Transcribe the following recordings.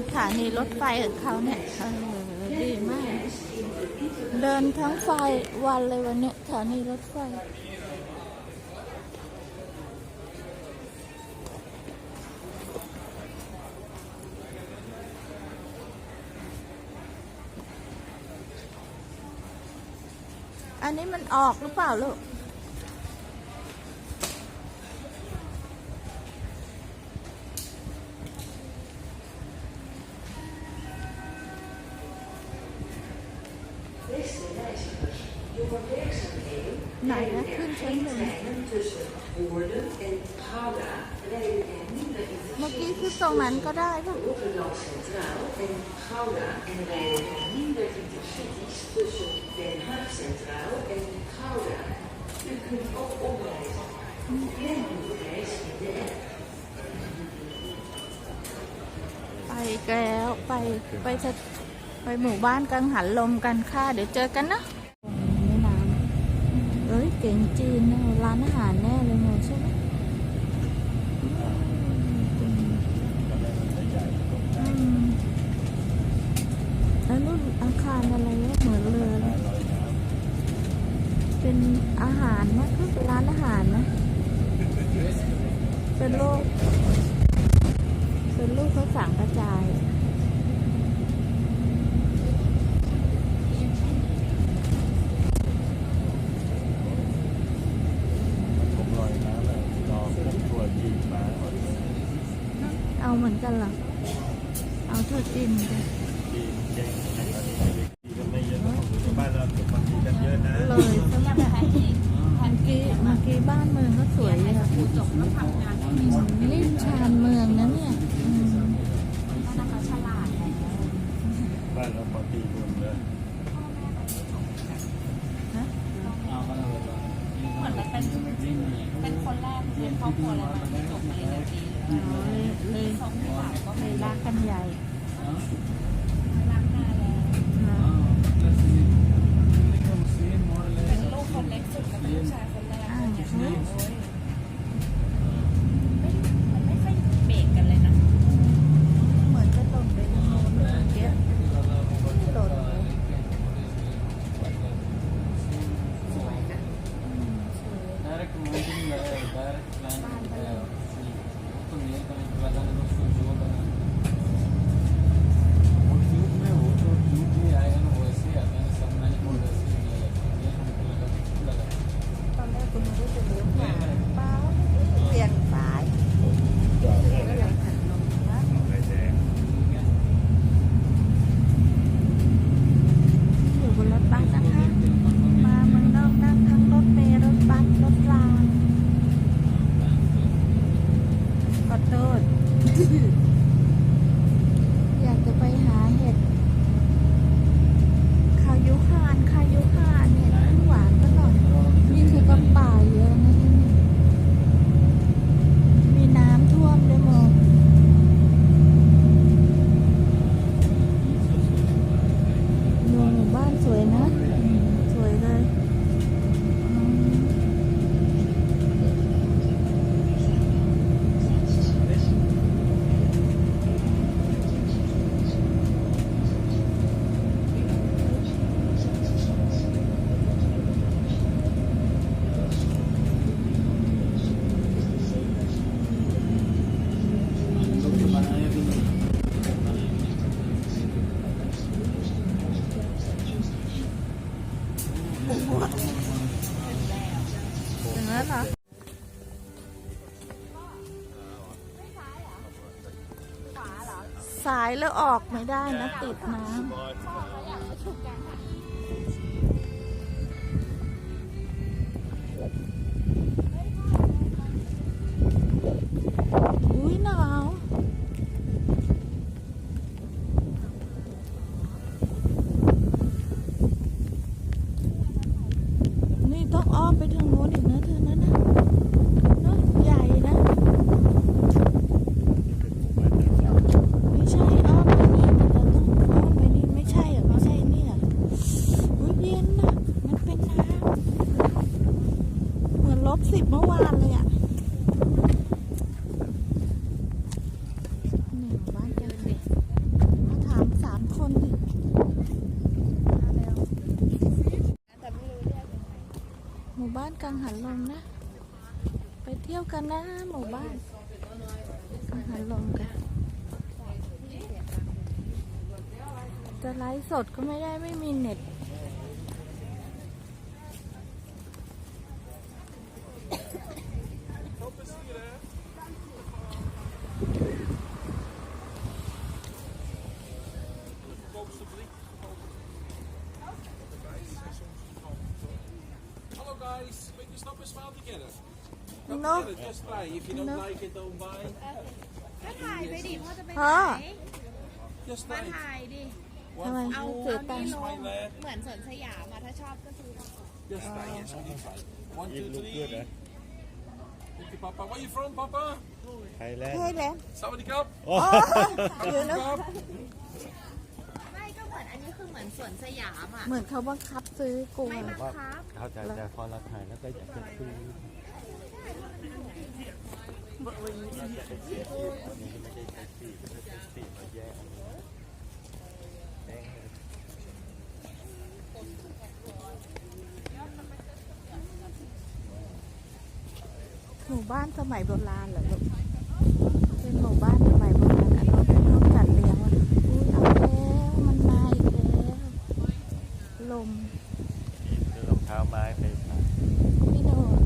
สถานีรถไฟของเขาเนี่ยเออดีมาก เดินทั้งไฟวันเลยวันเนี้ยสถานีรถไฟอันนี้มันออกหรือเปล่าลูก tussen Woerden en Gouda rijden er minder เมื่อกี้คือตรงนั้นก็ได้ป่ะ Rotterdam Centraal en Gouda en rijden er minder intercities tussen Den Haag Centraal en Gouda. U kunt ook omreizen. Plan uw reis in de app. ไปแล้วไปไปจะไปหมู่บ้านกังหันลมกันค่ะ เดี๋ยวเจอกันนะแม่น้ำ เอ้ยเก่งจีนนะร้านอาหารแน่เลยโมใช่ไหมอืมแล้วนู่นอาคารอะไรวะเหมือนเรือเลยเป็นอาหารนะคือเป็นร้านอาหารนะ เป็นโลก เป็นลูกเขาสั่งกระจาย direct mounting direct plan उसको nail connect लगाने में उसको जो लगाना वो ट्यूब में हो तो ट्यूब में आएगा ना वैसे आता है सब मैंने बोल वैसे लगा पंद्रह แล้วออกไม่ได้นะติดน้ำอุ้ยหนาวนี่ต้องอ้อมไปทางโน้นอีกนะเธอนะนะเนอะใหญ่นะ ไม่ใช่อ้อมไปนี่แต่เราต้องอ้อมไปนี่ไม่ใช่เหรอไม่ใช่นี่เหรอ บ้านกังหันลมนะ ไปเที่ยวกันนะ หมู่บ้านกังหันลมกัน จะไลฟ์สดก็ไม่ได้ไม่มีเน็ต Hello guys, make you stop and smile together. No. Together, just try. If you don't No. like it, don't buy. ก็ถ่ายไปดิพ่อจะไปพ่อไหน Just มา try. ถ่ายดิ ทำไม One, เอาเสียเอาตังนี่ค์ลง Thailand. เหมือนสวนสยามอะถ้าชอบก็ซื้อมา Just try. Yes, only try. One, It two, look three. good, eh? Thank you, Papa. Where you from, Papa? ไทยแลนด์ใช่แล้ว Sawadee Cup. โอ้เดี๋ยวนะ Cup. ไม่ก็เหมือนอันนี้คือเหมือนสวนสยามอะเหมือนเขาบังคับซื้อกูไม่อะบังคับ เข้าใจแต่พอเราถ่ายแล้วก็อยากจะคุยเราจะเป็นเสียที่อันนี้ไม่ได้ใช้สีไม่ได้ใช้สีมาแยกอันนี้แดงเลย ห มู่บ้านสมัยโบราณเหรอลูกเป็นหมู่บ้านสมัยโบราณอันนี้เป็นห้องจัดเลี้ยงวะอุ้ยเอาแล้วมันมาอีกแล้วลม คือรองเท้าไม้ไปใส่ ไม่โดน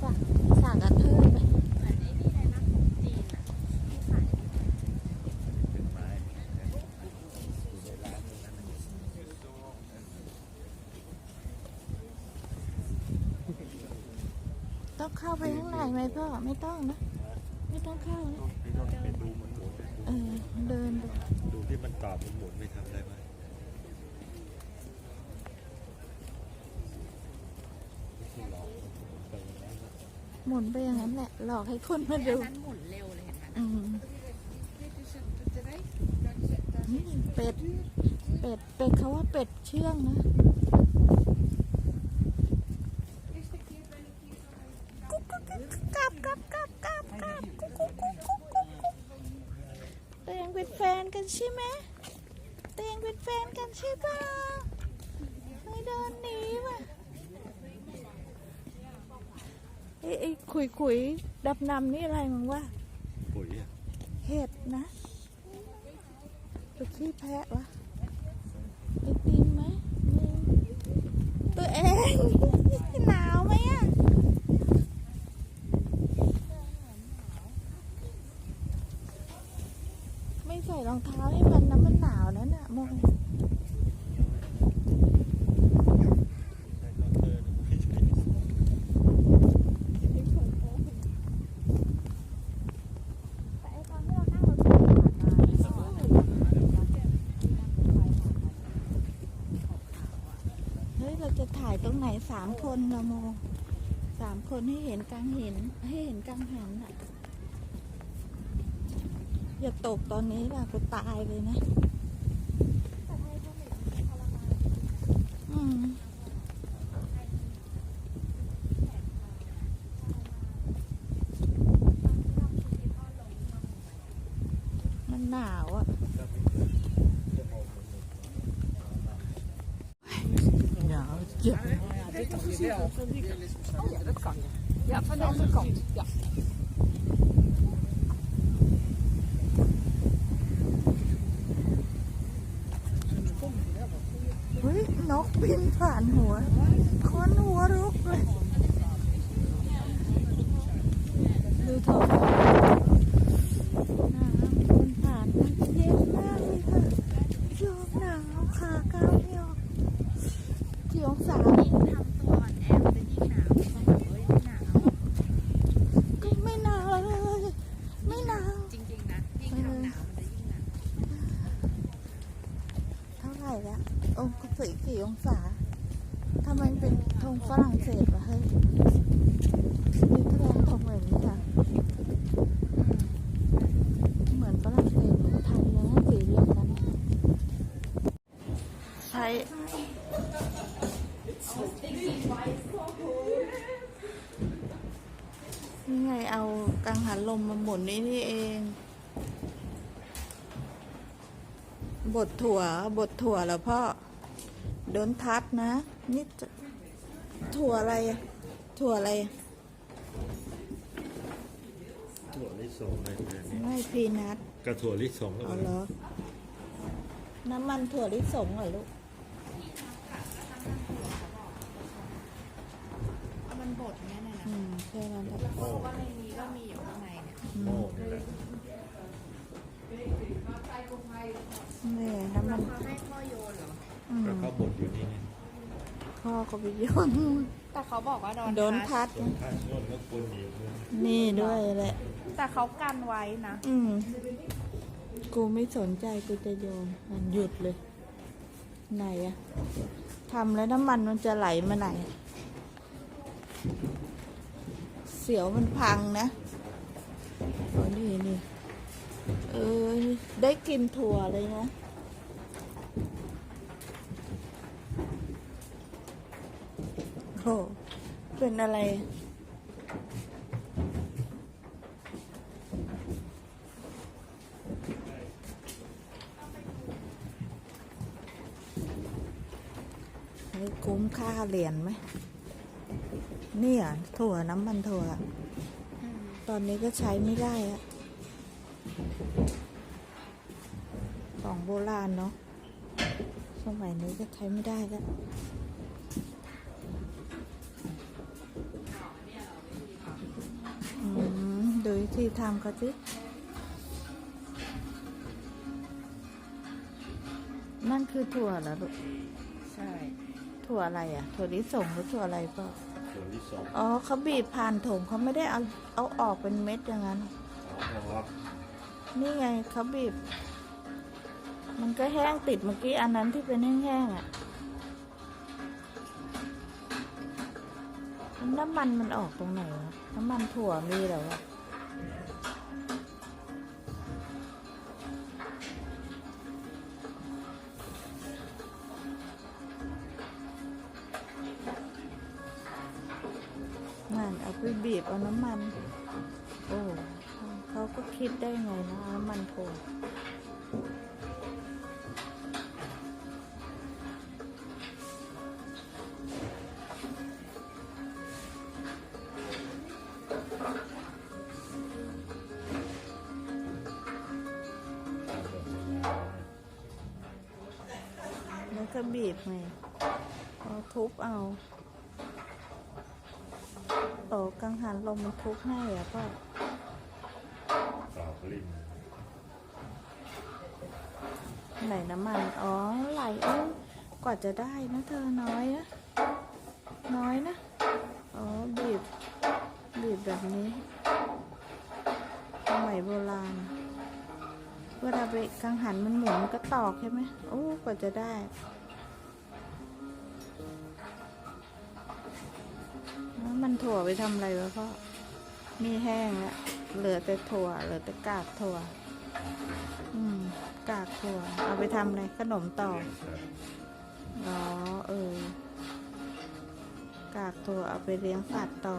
ฝากสากกระเทยไป เหมือนไอ้นี่เลยนะของจีนอะที่ขาย เป็นไม้อยู่ในร้านตรงนั้นน่ะ ต้องเข้าไปข้างในไหม พ่อไม่ต้องนะ ไม่ต้องเข้านะพี่ต้องไปดูมันหมุนไปเออเดินดูดูที่มันกรอบมันหมุนไปทำอะไรไหมที่หลอกมันหมุนไปอย่างนั้นน่ะหมุนไปอย่างนั้นแหละ หลอกให้คนมาดู นั้นหมุนเร็วเลยเห็นไหมอืมอืมเป็ด เป็ด เป็ดเขาว่าเป็ดเชื่องนะ ใช่ไหมตัวเองเป็นแฟนกันใช่ปะไม่เดินหนีว่ะไอ้ไอ้ขุยขุยดับนำนี่อะไรมึงว่าปุ๋ยอะเห็ดนะตัวขี้แพะวะไอติมไหมนี่ตัวเอง หนาวไหมอะ ไม่ใส่ร องเท้าให้มันนะมันหนาวนะน่ะโมยใช่ก็เธอไม่ใช่แต่ไอตอนที่เรานั่งรถไฟผ่านมาเนี่ยเฮ้ยเราจะถ่ายตรงไหนสามคนละโมสามคนให้เห็นกลางเห็นให้เห็นกลางหันอะ อย่าตกตอนนี้ล่ะกูตายเลยนะอืมมันหนาวอะหนาวเจ็บเฮ้ย นกบินผ่านหัว คนหัวรุกเลย ดูท้องฟ้าน้ำมันผ่านมันเย็นมากเลยค่ะยอมหนาวขาก้าวไม่ออกกี่องศา ยิ่งทำตัวอ่อนแอมันจะยิ่งหนาวมันแบบเอ้ยไม่หนาว ก็ไม่หนาวเลย ไม่หนาว จริงๆนะ ยิ่งทำหนาวมันจะยิ่งหนาว เท่าไหร่ละองค์สี่กี่องศาทำไมเป็นธงฝรั่งเศสวะเฮ้ยนี่แสดงธงแบบนี้จ้ะเหมือนฝรั่งเศสเหมือนไทยเลยนะสีเดียวกันใช้นี่ไง เอากังหันลมมาหมุนนี่นี่เองบดถั่วบดถั่วแล้วพ่อโดนทัดนะ นี่จะถั่วอะไรอะถั่วอะไรอะถั่วลิสงเลยเนี่ยไม่พีนัทกระถั่วลิสงก็เอามันเหรอ น้ำมันถั่วลิสงเหรอลูก มันบดเนี่ยนะ อืม แค่นั้นแหละเพราะว่าในนี้ก็มีอยู่ข้างในเนี่ยโม่นี่แหละนี่น้ำมันเขาให้พ่อโยนเหรออืมก็เขาบดอยู่นี่ไงพ่อก็ไปโยนแต่เขาบอกว่าโดนโดนทัชพัด ส่วนข้างโน่นก็คนอีกเลยนี่ด้วยแหละ แต่เขากันไว้นะ อืม กูไม่สนใจกูจะโยนมันหยุดเลย ไหนอะทำแล้วน้ำมันมันจะไหลมาไหน เสียวมันพังนะอ๋อนี่นี่เออได้กินถั่วเลยนะโหเป็นอะไรให้คุ้มค่าเหรียญไหม เนี่ยถั่วน้ำมันถั่ว ตอนนี้ก็ใช้ไม่ได้อะของโบราณเนาะ สมัยนี้ก็ใช้ไม่ได้แล้วอืมดูวิธีทำเขาสินั่นคือถั่วเหรอลูก ใช่ ถั่วอะไรอะ ถั่วลิสงหรือถั่วอะไรก็ ถั่วลิสงอ๋อเขาบีบผ่านถุงเขาไม่ได้เอาเอาออกเป็นเม็ดอย่างนั้นอ๋อครับนี่ไงเขาบีบ มันก็แห้งติดเมื่อกี้อันนั้นที่เป็นแห้งๆอะน้ำมันมันออกตรงไหนวะน้ำมันถั่วมีเหรอวะ เอาน้ำมัน โอ้เขาก็คิดได้ไงนะน้ำมันถั่แล้วก็บีบไงเอาทุบเอา กังหันลมมันทุบให้อะพ่อกรอบลิ้นไหนน้ำมัน อ๋อ ไหลเอ้ยกว่าจะได้นะเธอน้อยนะ น้อยนะ อ๋อ บีบ บีบแบบนี้สมัยโบราณ เวลาไปกังหันมันหมุนมันก็ตอกใช่ไหมโอ้ กว่าจะได้ มันถั่วไปทำอะไรวะพ่อ มีแห้งแล้ว เหลือแต่ถั่ว เหลือแต่กากถั่ว อืม กากถั่ว เอาไปทำอะไรขนมต่อ อ๋อ เออ กากถั่วเอาไปเลี้ยงสัตว์ต่อ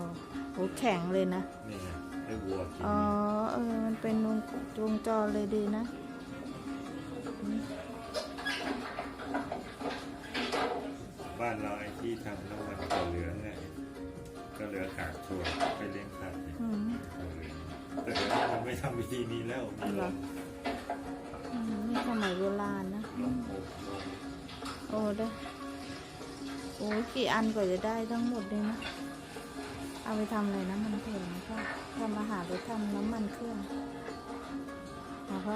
โอ้แข็งเลยนะ นี่ไงให้วัวกินอ๋อ เออ มันเป็นวงวงจรเลยดีนะ บ้านเราไอ้ที่ทำน้ำมันก็เหลืองไง ก็เหลือกากถั่วไปเลี้ยงสัตว์เนี่ยอืมแต่เดี๋ยวนี้มันไม่ทำวิธีนี้แล้วมีลมอืมนี่สมัยโบราณนะลมอบลมโอ้ได้โอ้ยกี่อันกว่าจะได้ทั้งหมดเลยนะ เอาไปทำอะไรนะมันเถื่อนนะพ่อทำอาหารหรือทำน้ำมันเครื่องแล้วก็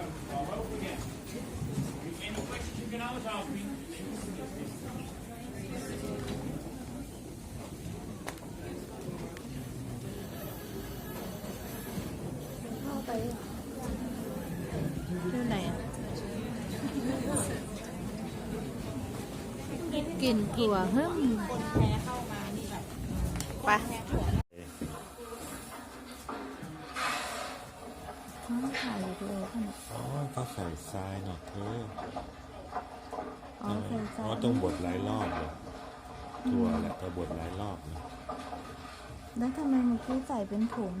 can throw the car over again. If you have any questions, you can always ask me. Thank you. เข้าไปอยู่ไหนอะกลิ่นถั่วเฮ้ม แล้วทำไมเมื่อกี้ใส่เป็นถุง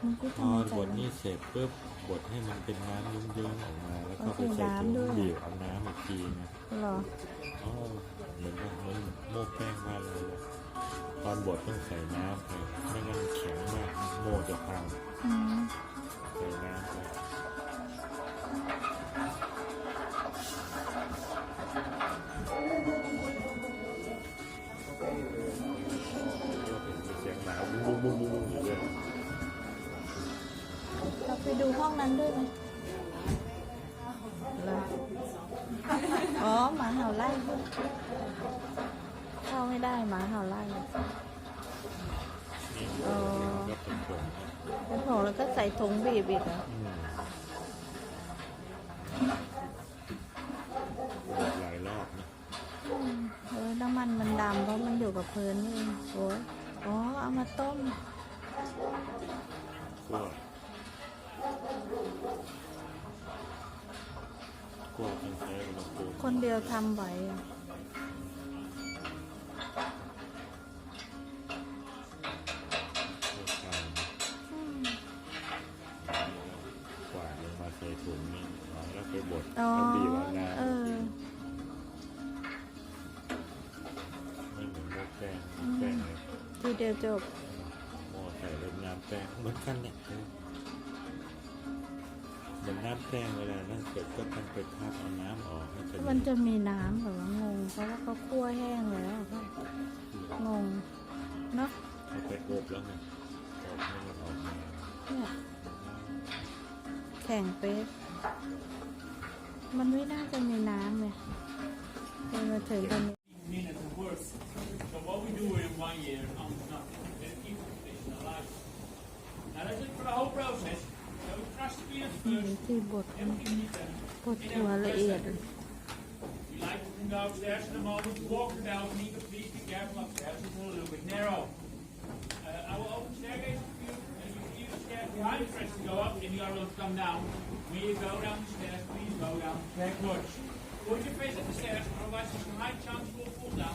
เมื่อกี้พทำอไมบใส่ดนี่เสร็จปุ๊บบดให้มันเป็นน้ำเยิ้มๆออกมา แล้วก็ไปเอาใส่ใส่ถุงน้ำด้วยบีบเอาน้ำอีกทีนะเหรออ๋อเหมือนกับเหมือนโม่แป้งบ้านเราเลยตอนบดต้องใส่น้ำไปไม่งั้นแข็งมากโม่จะพังอืมใส่น้ำไป บุ้งบุ้งบุ้งบุ้งอยู่เลยเราไปดูห้องนั้นด้วยไหมเหรออ๋อหมาเห่าไล่เข้าไม่ได้หมาเห่าไล่นี่อ๋อก็เป็นผงเป็นผงแล้วก็ใส่ถุงบีบอีกเหรออืมบดหลายรอบนะเออน้ำมันมันดำเพราะมันอยู่กับเพลินนี่เองโอ้ย อ๋อ เอามาต้มคั่วคั่วเป็นใช้อุณหภูมิคนเดียวทำไหวอะทั่ว ทีเดียวจบโม่ใส่เล็น้ำแป้งเหมือนกันเนี่ยเหมือนน้ำแป้งเวลานั่นเสร็จก็ต้องไปพักเอาน้ำออกให้เป็นมันจะมีน้ำเหรองงเพราะว่าเขาคั่วแห้งแล้วอะงงเนาะเอาไปอบแล้วไงอบให้มันออกมาเนี่ยแข่งเป๊ะมันไม่น่าจะมีน้ำเลยจนมาถึงตอนนี้ we do it in one year almost nothing. Then keep competition alive. Now that's it for the whole process. So we crush the at first, then we need them. We like to come downstairs in a moment, walk it down, need to please be careful upstairs, it's a little bit narrow. Uh, I will open staircase for you, and you can use stairs behind the press to go up, and you are will come down. When you go down the stairs, please go down backwards. Put your face at the stairs, otherwise there's a high chance you will fall down,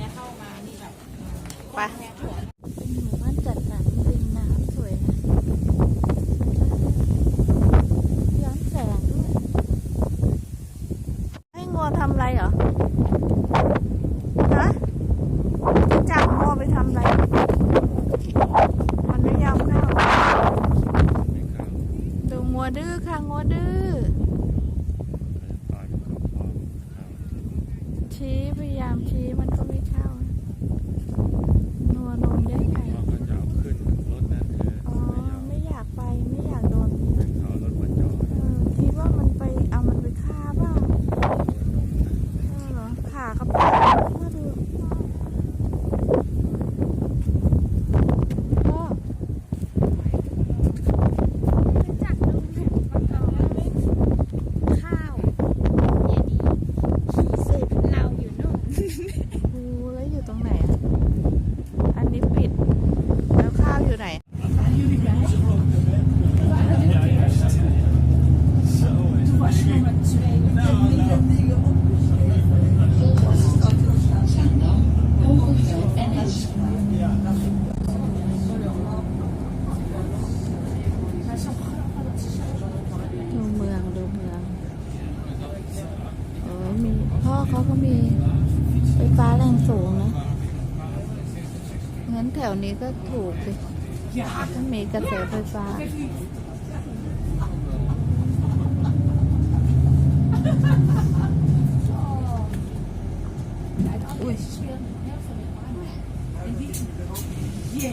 ดูเมืองดูเมืองโอ้ยมีพ่อเขาก็มีไฟฟ้าแรงสูงนะงั้นแถวนี้ก็ถูกสิถ้ามีกระแสไฟฟ้า